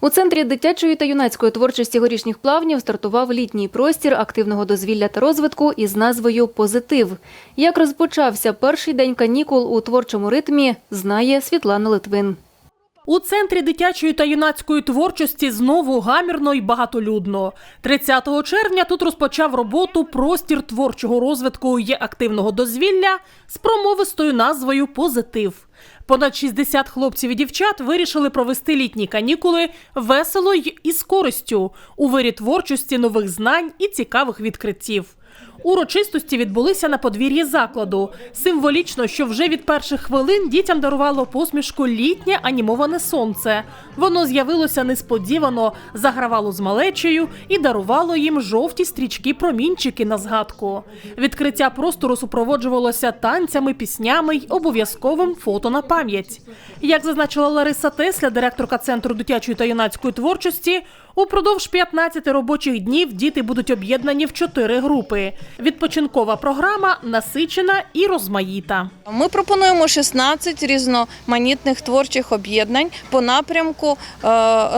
У центрі дитячої та юнацької творчості горішніх плавнів стартував літній простір активного дозвілля та розвитку із назвою Позитив. Як розпочався перший день канікул у творчому ритмі, знає Світлана Литвин. У центрі дитячої та юнацької творчості знову гамірно і багатолюдно. 30 червня тут розпочав роботу простір творчого розвитку і активного дозвілля з промовистою назвою Позитив. Понад 60 хлопців і дівчат вирішили провести літні канікули весело й із користю у вирі творчості нових знань і цікавих відкриттів. Урочистості відбулися на подвір'ї закладу. Символічно, що вже від перших хвилин дітям дарувало посмішку літнє анімоване сонце. Воно з'явилося несподівано, загравало з малечею і дарувало їм жовті стрічки промінчики на згадку. Відкриття простору супроводжувалося танцями, піснями й обов'язковим фото на пам'ять. Як зазначила Лариса Тесля, директорка центру дитячої та юнацької творчості, упродовж 15 робочих днів діти будуть об'єднані в чотири групи. Відпочинкова програма насичена і розмаїта. Ми пропонуємо 16 різноманітних творчих об'єднань по напрямку е,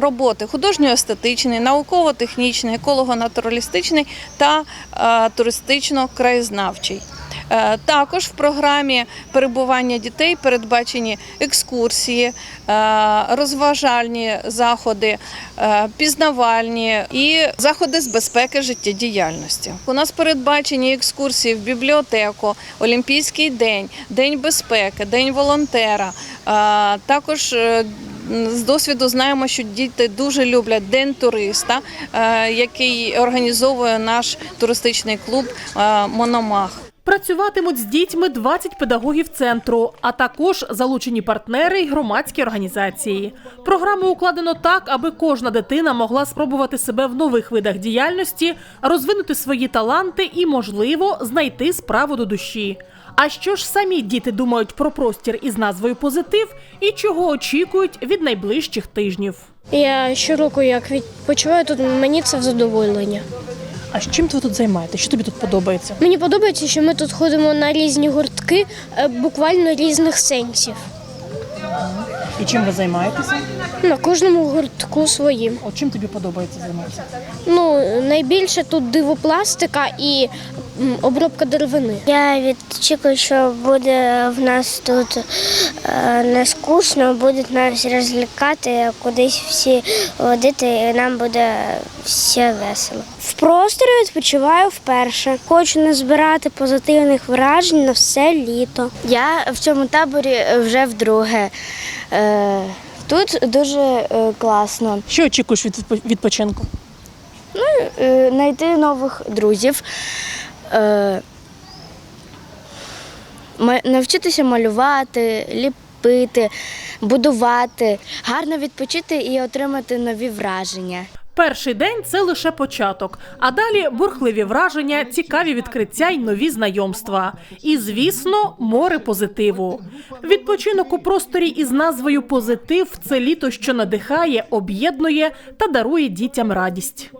роботи художньо-естетичний, науково-технічний, еколого-натуралістичний та е, туристично-краєзнавчий. Е, Також в програмі перебування дітей передбачені екскурсії, е, розважальні заходи, е, пізнавальні і заходи з безпеки життєдіяльності. У нас передбачені екскурсії в бібліотеку, Олімпійський день, День безпеки, День волонтера. Також з досвіду знаємо, що діти дуже люблять День туриста, який організовує наш туристичний клуб Мономах. Працюватимуть з дітьми 20 педагогів центру, а також залучені партнери й громадські організації. Програму укладено так, аби кожна дитина могла спробувати себе в нових видах діяльності, розвинути свої таланти і, можливо, знайти справу до душі. А що ж самі діти думають про простір із назвою Позитив і чого очікують від найближчих тижнів? Я щороку як відпочиваю тут, мені це задоволення. А з чим ви тут займаєтеся? Що тобі тут подобається? Мені подобається, що ми тут ходимо на різні гуртки, е, буквально різних сенсів. І чим ви займаєтеся? На кожному гуртку своїм. От чим тобі подобається займатися? Ну, найбільше тут дивопластика і обробка деревини. Я відчікую, що буде в нас тут е, не скучно, будуть нас розлікати, кудись всі водити, і нам буде все весело. В просторі відпочиваю вперше. Хочу назбирати позитивних вражень на все літо. Я в цьому таборі вже вдруге. Е, Тут дуже е, класно. Що очікуєш від відпочинку? Е, знайти нових друзів, е, навчитися малювати, ліпити, будувати, гарно відпочити і отримати нові враження. Перший день це лише початок, а далі бурхливі враження, цікаві відкриття й нові знайомства. І, звісно, море позитиву. Відпочинок у просторі із назвою Позитив це літо, що надихає, об'єднує та дарує дітям радість.